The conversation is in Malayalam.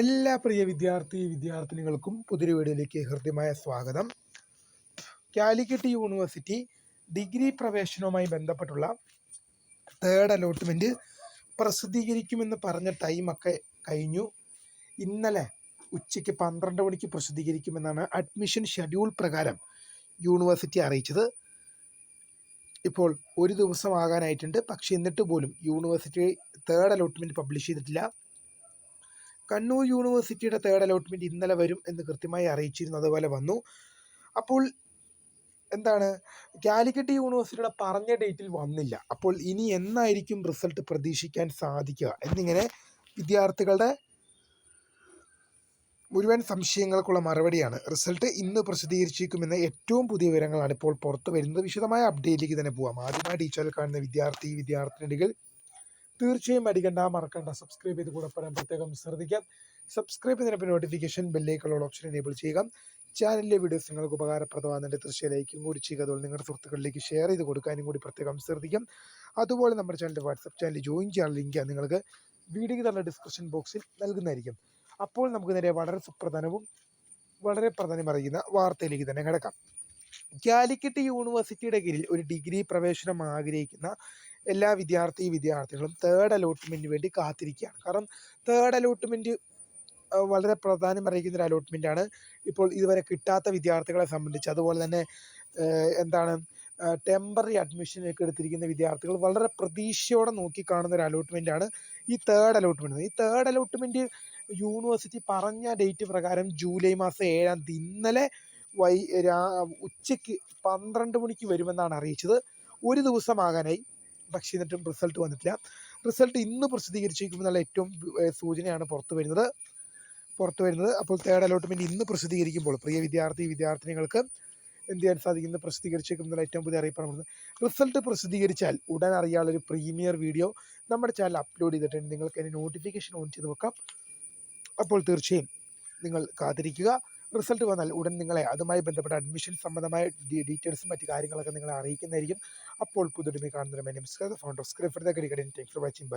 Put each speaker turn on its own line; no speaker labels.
എല്ലാ പ്രിയ വിദ്യാർത്ഥി വിദ്യാർത്ഥിനികൾക്കും പുതിയൊരു വീഡിയോയിലേക്ക് ഹൃദ്യമായ സ്വാഗതം. കാലിക്കറ്റ് യൂണിവേഴ്സിറ്റി ഡിഗ്രി പ്രവേശനവുമായി ബന്ധപ്പെട്ടുള്ള തേർഡ് അലോട്ട്മെന്റ് പ്രസിദ്ധീകരിക്കുമെന്ന് പറഞ്ഞ ടൈമൊക്കെ കഴിഞ്ഞു. ഇന്നലെ ഉച്ചയ്ക്ക് പന്ത്രണ്ട് മണിക്ക് പ്രസിദ്ധീകരിക്കുമെന്നാണ് അഡ്മിഷൻ ഷെഡ്യൂൾ പ്രകാരം യൂണിവേഴ്സിറ്റി അറിയിച്ചത്. ഇപ്പോൾ ഒരു ദിവസം ആകാനായിട്ടുണ്ട്. പക്ഷേ എന്നിട്ട് പോലും യൂണിവേഴ്സിറ്റി തേർഡ് അലോട്ട്മെന്റ് പബ്ലിഷ് ചെയ്തിട്ടില്ല. കണ്ണൂർ യൂണിവേഴ്സിറ്റിയുടെ തേർഡ് അലോട്ട്മെന്റ് ഇന്നലെ വരും എന്ന് കൃത്യമായി അറിയിച്ചിരുന്നു. അതുപോലെ വന്നു. അപ്പോൾ എന്താണ്? കാലിക്കറ്റ് യൂണിവേഴ്സിറ്റിയുടെ പറഞ്ഞ ഡേറ്റിൽ വന്നില്ല. അപ്പോൾ ഇനി എന്നായിരിക്കും റിസൾട്ട് പ്രതീക്ഷിക്കാൻ സാധിക്കുക? എന്നിങ്ങനെ വിദ്യാർത്ഥികളുടെ മുഴുവൻ സംശയങ്ങൾക്കുള്ള മറുപടിയാണ്. റിസൾട്ട് ഇന്ന് പ്രസിദ്ധീകരിച്ചിരിക്കുമെന്ന ഏറ്റവും പുതിയ വിവരങ്ങളാണ് ഇപ്പോൾ പുറത്തു വരുന്നത്. വിശദമായ അപ്ഡേറ്റിലേക്ക് തന്നെ പോവാം. ആദ്യമായി ടീച്ചറിൽ കാണുന്ന വിദ്യാർത്ഥി വിദ്യാർത്ഥിനികൾ തീർച്ചയായും അടിക്കണ്ട മറക്കണ്ട. സബ്സ്ക്രൈബ് ചെയ്ത് കൂടെ പറയാൻ പ്രത്യേകം ശ്രദ്ധിക്കാം. സബ്സ്ക്രൈബ് ചെയ്തതിനൊപ്പം നോട്ടിഫിക്കേഷൻ ബെല്ലേക്കുള്ള ഓപ്ഷൻ എനേബിൾ ചെയ്യുക. ചാനലിലെ വീഡിയോസ് നിങ്ങൾക്ക് ഉപകാരപ്രദമാകുന്നുണ്ട് തീർച്ചയായും ലൈക്കും കൂടി ചെയ്യുക. അതുപോലെ നിങ്ങളുടെ സുഹൃത്തുക്കളിലേക്ക് ഷെയർ ചെയ്ത് കൊടുക്കാനും കൂടി പ്രത്യേകം ശ്രദ്ധിക്കാം. അതുപോലെ നമ്മുടെ ചാനലിന്റെ വാട്സപ്പ് ചാനൽ ജോയിൻ ചെയ്യാൻ ലിങ്ക് നിങ്ങൾക്ക് വീഡിയോയ്ക്ക് തന്നെ ഡിസ്ക്രിപ്ഷൻ ബോക്സിൽ നൽകുന്നതായിരിക്കും. അപ്പോൾ നമുക്ക് നേരെ വളരെ സുപ്രധാനവും വളരെ പ്രധാനം അറിയുന്ന വാർത്തയിലേക്ക് തന്നെ കിടക്കാം. കാലിക്കറ്റ് യൂണിവേഴ്സിറ്റിയുടെ കീഴിൽ ഒരു ഡിഗ്രി പ്രവേശനം ആഗ്രഹിക്കുന്ന എല്ലാ വിദ്യാർത്ഥി വിദ്യാർത്ഥികളും തേർഡ് അലോട്ട്മെന്റിന് വേണ്ടി കാത്തിരിക്കുകയാണ്. കാരണം തേർഡ് അലോട്ട്മെന്റ് വളരെ പ്രാധാന്യം അറിയിക്കുന്ന ഒരു ആണ് ഇപ്പോൾ ഇതുവരെ കിട്ടാത്ത വിദ്യാർത്ഥികളെ സംബന്ധിച്ച്. അതുപോലെ തന്നെ എന്താണ് ടെമ്പററി അഡ്മിഷനൊക്കെ എടുത്തിരിക്കുന്ന വിദ്യാർത്ഥികൾ വളരെ പ്രതീക്ഷയോടെ നോക്കിക്കാണുന്ന ഒരു ആണ് ഈ തേർഡ് അലോട്ട്മെന്റ് ഈ തേർഡ് അലോട്ട്മെന്റ് യൂണിവേഴ്സിറ്റി പറഞ്ഞ ഡേറ്റ് പ്രകാരം ജൂലൈ മാസം ഏഴാം തീയതി ഇന്നലെ വൈ ഉച്ചയ്ക്ക് പന്ത്രണ്ട് മണിക്ക് വരുമെന്നാണ് അറിയിച്ചത്. ഒരു ദിവസമാകാനായി. പക്ഷേ എന്നിട്ടും റിസൾട്ട് വന്നിട്ടില്ല. റിസൾട്ട് ഇന്ന് പ്രസിദ്ധീകരിച്ചിരിക്കുമെന്നുള്ള ഏറ്റവും സൂചനയാണ് പുറത്തു വരുന്നത്. പുറത്തു വരുന്നത്. അപ്പോൾ തേർഡ് അലോട്ട്മെന്റ് ഇന്ന് പ്രസിദ്ധീകരിക്കുമ്പോൾ പ്രിയ വിദ്യാർത്ഥി വിദ്യാർത്ഥിനികൾക്ക് എന്ത് ചെയ്യാൻ സാധിക്കും? ഇന്ന് പ്രസിദ്ധീകരിച്ചേക്കുമെന്നുള്ള ഏറ്റവും പുതിയ അറിയിപ്പാണ് റിസൾട്ട് പ്രസിദ്ധീകരിച്ചാൽ ഉടൻ അറിയാനുള്ള ഒരു പ്രീമിയർ വീഡിയോ നമ്മുടെ ചാനൽ അപ്ലോഡ് ചെയ്തിട്ടുണ്ട്. നിങ്ങൾക്ക് അതിന് നോട്ടിഫിക്കേഷൻ ഓൺ ചെയ്ത് വെക്കാം. അപ്പോൾ തീർച്ചയായും നിങ്ങൾ കാത്തിരിക്കുക. റിസൾട്ട് വന്നാൽ ഉടൻ നിങ്ങളെ അതുമായി ബന്ധപ്പെട്ട അഡ്മിഷൻ സംബന്ധമായ ഡീറ്റെയിൽസും മറ്റു കാര്യങ്ങളൊക്കെ നിങ്ങളെ അറിയിക്കുന്നതായിരിക്കും. അപ്പോൾ പുതുടുമി കാണുന്ന ഫൗണ്ടർ സ്ക്രിപ്റ്റ് ഫോർ വാച്ചിങ്